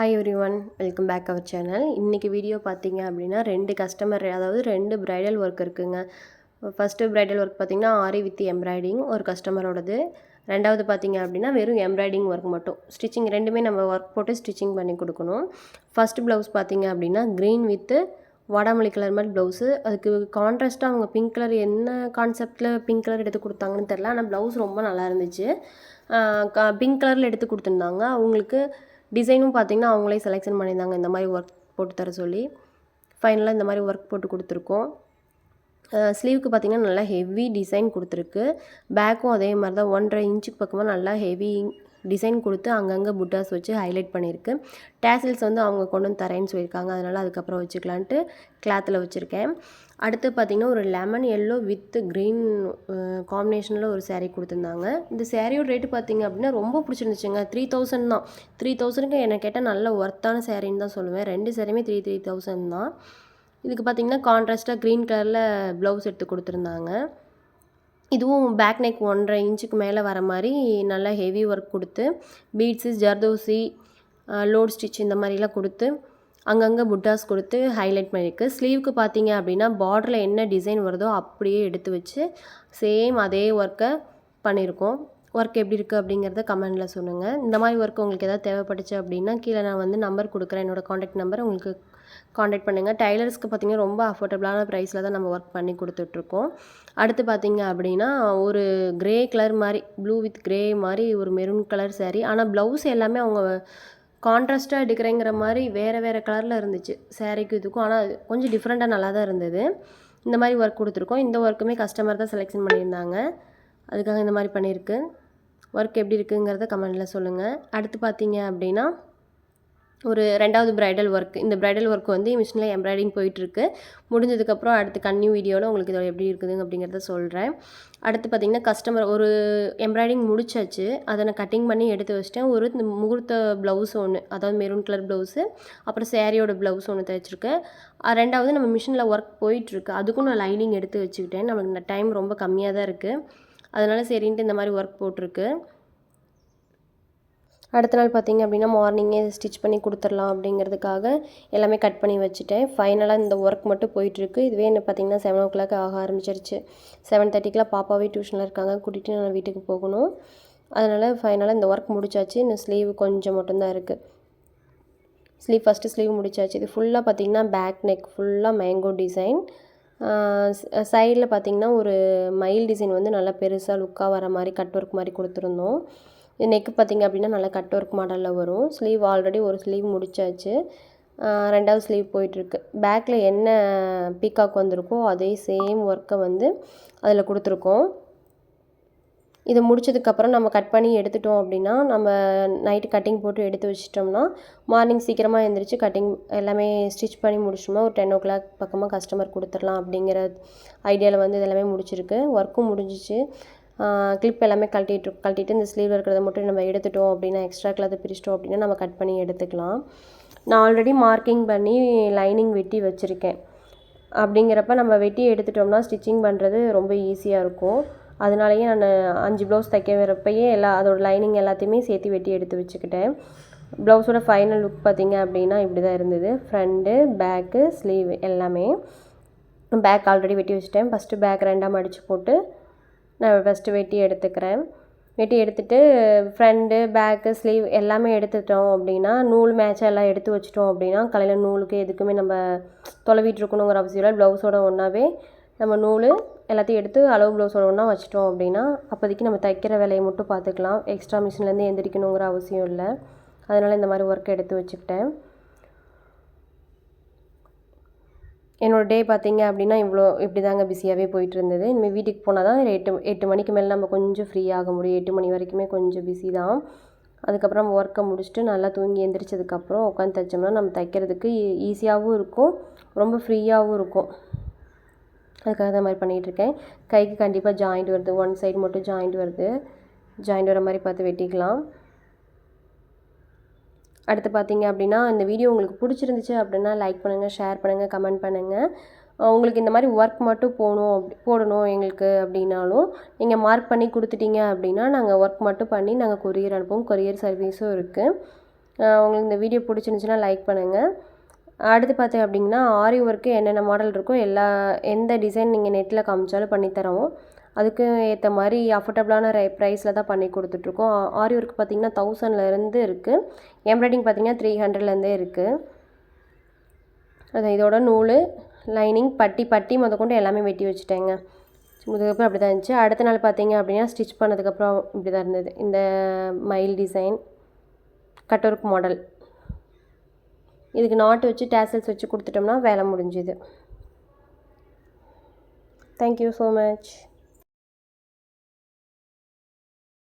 Hi everyone welcome back our channel இன்றைக்கி video பார்த்தீங்க அப்படின்னா ரெண்டு கஸ்டமர் அதாவது ரெண்டு ப்ரைடல் ஒர்க் இருக்குதுங்க ஃபஸ்ட்டு ப்ரைடல் ஒர்க் பார்த்தீங்கன்னா ஆரி வித் எம்ப்ராய்டிங் ஒரு கஸ்டமரோடது ரெண்டாவது பார்த்தீங்க அப்படின்னா வெறும் எம்ப்ராய்டிங் ஒர்க் மட்டும். ஸ்டிச்சிங் ரெண்டுமே நம்ம ஒர்க் போட்டு ஸ்டிச்சிங் பண்ணி கொடுக்கணும். ஃபஸ்ட் ப்ளவுஸ் பார்த்தீங்க அப்படின்னா க்ரீன் வித்து வாடாமல்லி கலர் மாதிரி ப்ளவுஸு அதுக்கு கான்ட்ராஸ்ட்டாக அவங்க பிங்க் கலர் என்ன கான்செப்டில் பிங்க் கலர் எடுத்து கொடுத்தாங்கன்னு தெரில ஆனால் ப்ளவுஸ் ரொம்ப நல்லா இருந்துச்சு. பிங்க் கலரில் எடுத்து கொடுத்துருந்தாங்க. அவங்களுக்கு டிசைனும் பார்த்திங்கன்னா அவங்களே செலெக்ஷன் பண்ணியிருந்தாங்க இந்த மாதிரி ஒர்க் போட்டு தர சொல்லி. ஃபைனலாக இந்த மாதிரி ஒர்க் போட்டு கொடுத்துருக்கோம். ஸ்லீவுக்கு பார்த்திங்கன்னா நல்லா ஹெவி டிசைன் கொடுத்துருக்கு. பேக்கும் அதே மாதிரி தான் ஒன்றரை இன்ச்சுக்கு பக்கமாக நல்லா ஹெவி டிசைன் கொடுத்து அங்கங்கே புட்டாஸ் வச்சு ஹைலைட் பண்ணியிருக்கு. டேசில்ஸ் வந்து அவங்க கொண்டு வந்து தரேன்னு சொல்லியிருக்காங்க. அதனால் அதுக்கப்புறம் வச்சுக்கலான்ட்டு கிளாத்தில் வச்சுருக்கேன். அடுத்து பார்த்திங்கன்னா ஒரு லெமன் எல்லோ வித் க்ரீன் காம்பினேஷனில் ஒரு சேரீ கொடுத்துருந்தாங்க. இந்த சேரீயோட ரேட்டு பார்த்திங்க அப்படின்னா ரொம்ப பிடிச்சிருந்துச்சுங்க. த்ரீ தௌசண்ட் தான். த்ரீ தௌசண்ட்க்கு என்ன கேட்டால் நல்ல ஒர்த்தான சேரீன்னு தான் சொல்லுவேன். ரெண்டு சேரீமே த்ரீ த்ரீ தௌசண்ட் தான். இதுக்கு பார்த்திங்கன்னா கான்ட்ராஸ்ட்டாக க்ரீன் கலரில் ப்ளவுஸ் எடுத்து கொடுத்துருந்தாங்க. இதுவும் பேக் நெக் ஒன்றரை இன்ச்சுக்கு மேலே வர மாதிரி நல்லா ஹெவி ஒர்க் கொடுத்து பீட்ஸு ஜர்தோசி லோட் ஸ்டிச் இந்த மாதிரிலாம் கொடுத்து அங்கங்கே புட்டாஸ் கொடுத்து ஹைலைட் பண்ணியிருக்கு. ஸ்லீவுக்கு பார்த்தீங்க அப்படின்னா பார்டரில் என்ன டிசைன் வருதோ அப்படியே எடுத்து வச்சு சேம் அதே ஒர்க்கை பண்ணியிருக்கோம். ஒர்க் எப்படி இருக்குது அப்படிங்கிறத கமெண்டில் சொல்லுங்கள் இந்த மாதிரி ஒர்க் உங்களுக்கு எதாவது தேவைப்பட்டுச்சு அப்படின்னா கீழே நான் வந்து நம்பர் கொடுக்குறேன். என்னோடய காண்டாக்ட் நம்பர் உங்களுக்கு காண்டாக்ட் பண்ணுங்கள் டைலர்ஸ்க்கு பார்த்திங்கன்னா ரொம்ப அஃபோர்டபுளான ப்ரைஸில் தான் நம்ம ஒர்க் பண்ணி கொடுத்துட்ருக்கோம். அடுத்து பார்த்திங்க அப்படின்னா ஒரு க்ரே கலர் மாதிரி ப்ளூ வித் க்ரே மாதிரி ஒரு மெரூன் கலர் சேரீ ஆனால் ப்ளவுஸ் எல்லாமே அவங்க கான்ட்ராஸ்ட்டாக எடுக்கிறேங்கிற மாதிரி வேறு வேறு கலரில் இருந்துச்சு. சேரீக்கு இதுக்கும். ஆனால் கொஞ்சம் டிஃப்ரெண்ட்டாக நல்லா தான் இருந்தது. இந்த மாதிரி ஒர்க் கொடுத்துருக்கோம். இந்த ஒர்க்குமே கஸ்டமர் தான் செலெக்ஷன் பண்ணியிருந்தாங்க. அதுக்காக இந்த மாதிரி பண்ணியிருக்கு. ஒர்க் எப்படி இருக்குங்கிறத கமெண்டில் சொல்லுங்கள் அடுத்து பார்த்தீங்க அப்படின்னா ஒரு ரெண்டாவது ப்ரைடல் ஒர்க் இந்த ப்ரைடல் ஒர்க் வந்து மிஷினில் எம்ப்ராய்டிங் போயிட்டுருக்கு. முடிஞ்சதுக்கப்புறம் அடுத்து கன்னியூ வீடியோவில் உங்களுக்கு இதோட எப்படி இருக்குது அப்படிங்கிறத சொல்கிறேன் அடுத்து பார்த்திங்கன்னா கஸ்டமர் ஒரு எம்ப்ராய்டிங் முடிச்சாச்சு. அதை நான் கட்டிங் பண்ணி எடுத்து வச்சிட்டேன். ஒரு இந்த முகூர்த்த ப்ளவுஸ் ஒன்று அதாவது மெரூன் கலர் ப்ளவுஸு அப்புறம் சேரீயோட ப்ளவுஸ் ஒன்று தைச்சிருக்கேன். ரெண்டாவது நம்ம மிஷினில் ஒர்க் போயிட்டுருக்கு. அதுக்கும் நான் லைனிங் எடுத்து வச்சுக்கிட்டேன். நம்மளுக்கு இந்த டைம் ரொம்ப கம்மியாக தான் இருக்குது அதனால் சரின்ட்டு இந்த மாதிரி ஒர்க் போட்டிருக்கு. அடுத்த நாள் பார்த்திங்க அப்படின்னா மார்னிங்கே ஸ்டிச் பண்ணி கொடுத்துடலாம் அப்படிங்கிறதுக்காக எல்லாமே கட் பண்ணி வச்சுட்டேன். ஃபைனலாக இந்த ஒர்க் மட்டும் போயிட்டுருக்கு. இதுவே என்ன பார்த்திங்கன்னா செவன் ஓ கிளாக் ஆக ஆரம்பிச்சிருச்சு. செவன் தேர்ட்டிக்கெலாம் பாப்பாவே டியூஷனில் இருக்காங்க. கூட்டிகிட்டு நான் வீட்டுக்கு போகணும். அதனால் ஃபைனலாக இந்த ஒர்க் முடிச்சாச்சு. இன்னும் ஸ்லீவ் கொஞ்சம் மட்டும்தான் இருக்குது ஸ்லீவ் ஃபஸ்ட்டு ஸ்லீவ் முடிச்சாச்சு. இது ஃபுல்லாக பார்த்திங்கன்னா பேக் நெக் ஃபுல்லாக மேங்கோ டிசைன் சைடில் பார்த்திங்கன்னா ஒரு மயில் டிசைன் வந்து நல்லா பெருசாக லுக்காக வர மாதிரி கட் ஒர்க் மாதிரி கொடுத்துருந்தோம். நெக்கு பார்த்திங்க அப்படின்னா நல்லா கட் ஒர்க் மாடலில் வரும். ஸ்லீவ் ஆல்ரெடி ஒரு ஸ்லீவ் முடிச்சாச்சு. ரெண்டாவது ஸ்லீவ் போயிட்டுருக்கு. பேக்கில் என்ன பீக்காக் வந்திருக்கோ அதே சேம் ஒர்க்கை வந்து அதில் கொடுத்துருக்கோம். இதை முடிச்சதுக்கப்புறம் நம்ம கட் பண்ணி எடுத்துட்டோம் அப்படின்னா நம்ம நைட்டு கட்டிங் போட்டு எடுத்து வச்சிட்டோம்னா மார்னிங் சீக்கிரமாக எழுந்திரிச்சு கட்டிங் எல்லாமே ஸ்டிச் பண்ணி முடிச்சோம்னா ஒரு டென் ஓ கிளாக் பக்கமாக கஸ்டமர் கொடுத்துடலாம் அப்படிங்கிற ஐடியாவில் வந்து இதெல்லாமே முடிச்சிருக்கு. ஒர்க்கும் முடிஞ்சிச்சு. கிளிப் எல்லாமே கழட்டிட்டு கழட்டிட்டு இந்த ஸ்லீவில் இருக்கிறத மட்டும் நம்ம எடுத்துட்டோம் அப்படின்னா எக்ஸ்ட்ரா கிளாத்தை பிரிச்சிட்டோம் அப்படின்னா நம்ம கட் பண்ணி எடுத்துக்கலாம். நான் ஆல்ரெடி மார்க்கிங் பண்ணி லைனிங் வெட்டி வச்சுருக்கேன். அப்படிங்கிறப்ப நம்ம வெட்டி எடுத்துட்டோம்னா ஸ்டிச்சிங் பண்ணுறது ரொம்ப ஈஸியாக இருக்கும். அதனாலேயே நான் அஞ்சு ப்ளவுஸ் தைக்க வரப்பையே எல்லா அதோடய லைனிங் எல்லாத்தையுமே சேர்த்து வெட்டி எடுத்து வச்சுக்கிட்டேன். ப்ளவுஸோட ஃபைனல் லுக் பார்த்திங்க அப்படின்னா இப்படி தான் இருந்தது. ஃப்ரண்ட்டு பேக்கு ஸ்லீவ் எல்லாமே பேக் ஆல்ரெடி வெட்டி வச்சுட்டேன். ஃபஸ்ட்டு பேக் ரெண்டாம் அடித்து போட்டு நான் ஃபஸ்ட்டு வெட்டி எடுத்துக்கிறேன். வெட்டி எடுத்துகிட்டு ஃப்ரண்ட்டு பேக்கு ஸ்லீவ் எல்லாமே எடுத்துட்டோம் அப்படின்னா நூல் மேட்சாக எல்லாம் எடுத்து வச்சிட்டோம் அப்படின்னா காலையில் நூலுக்கு எதுக்குமே நம்ம தொலைவிட்டு இருக்கணுங்கிற அவசியம் இல்லை. ப்ளவுஸோட ஒன்றாவே நம்ம நூல் எல்லாத்தையும் எடுத்து அளவு ப்ளவுஸோட ஒன்றா வச்சிட்டோம் அப்படின்னா அப்போதைக்கு நம்ம தைக்கிற வேலையை மட்டும் பார்த்துக்கலாம். எக்ஸ்ட்ரா மிஷின்லேருந்து எந்திரிக்கணுங்கிற அவசியம் இல்லை. அதனால் இந்த மாதிரி ஒர்க் எடுத்து வச்சுக்கிட்டேன். என்னோடய டே பார்த்திங்க அப்படின்னா இவ்வளோ இப்படி தாங்க பிஸியாகவே போயிட்டு இருந்தது. இனிமேல் வீட்டுக்கு போனால் தான் எட்டு எட்டு மணிக்கு மேலே நம்ம கொஞ்சம் ஃப்ரீ ஆக முடியும். எட்டு மணி வரைக்குமே கொஞ்சம் பிஸி தான். அதுக்கப்புறம் நம்ம ஒர்க்கை முடிச்சுட்டு நல்லா தூங்கி எந்திரிச்சதுக்கப்புறம் உட்காந்து தைச்சோம்னா நம்ம தைக்கிறதுக்கு e-, ஈஸியாகவும் இருக்கும். ரொம்ப ஃப்ரீயாகவும் இருக்கும். அதுக்காக தான் மாதிரி பண்ணிகிட்ருக்கேன். கைக்கு கண்டிப்பாக ஜாயிண்ட் வருது. ஒன் சைடு மட்டும் ஜாயிண்ட் வருது. ஜாயிண்ட் வர மாதிரி பார்த்து வெட்டிக்கலாம். அடுத்து பார்த்தீங்க அப்படின்னா இந்த வீடியோ உங்களுக்கு பிடிச்சிருந்துச்சு அப்படின்னா லைக் பண்ணுங்கள் ஷேர் பண்ணுங்கள் கமெண்ட் பண்ணுங்கள் உங்களுக்கு இந்த மாதிரி ஒர்க் மட்டும் போகணும் அப்படி போடணும் எங்களுக்கு அப்படின்னாலும் நீங்கள் மார்க் பண்ணி கொடுத்துட்டீங்க அப்படின்னா நாங்கள் ஒர்க் மட்டும் பண்ணி நாங்கள் கொரியர் அனுப்புவோம். கொரியர் சர்வீஸும் இருக்குது உங்களுக்கு இந்த வீடியோ பிடிச்சிருந்துச்சுன்னா லைக் பண்ணுங்கள் அடுத்து பார்த்தீங்க அப்படிங்கன்னா ஆரி ஒர்க்கு என்னென்ன மாடல் இருக்கோ எல்லா எந்த டிசைன் நீங்கள் நெட்டில் காமிச்சாலும் பண்ணித்தரோம் அதுக்கு ஏற்ற மாதிரி அஃபோர்டபுளான ரே ப்ரைஸில் தான் பண்ணி கொடுத்துட்ருக்கோம். ஆரி ஒர்க் பார்த்தீங்கன்னா தௌசண்ட்லேருந்து இருக்குது எம்ப்ராய்டிங் பார்த்தீங்கன்னா த்ரீ ஹண்ட்ரட்லேருந்தே இருக்குது அது இதோட நூல் லைனிங் பட்டி பட்டி முதற்கொண்டு எல்லாமே வெட்டி வச்சுட்டேங்க. இதுக்கப்புறம் அப்படி தான் இருந்துச்சு. அடுத்த நாள் பார்த்தீங்க அப்படின்னா ஸ்டிச் பண்ணதுக்கப்புறம் இப்படி தான் இருந்தது. இந்த மயில் டிசைன் கட் ஒர்க் மாடல் இதுக்கு நாட்டு வச்சு டேசல்ஸ் வச்சு கொடுத்துட்டோம்னா வேலை முடிஞ்சுது. Thank you so much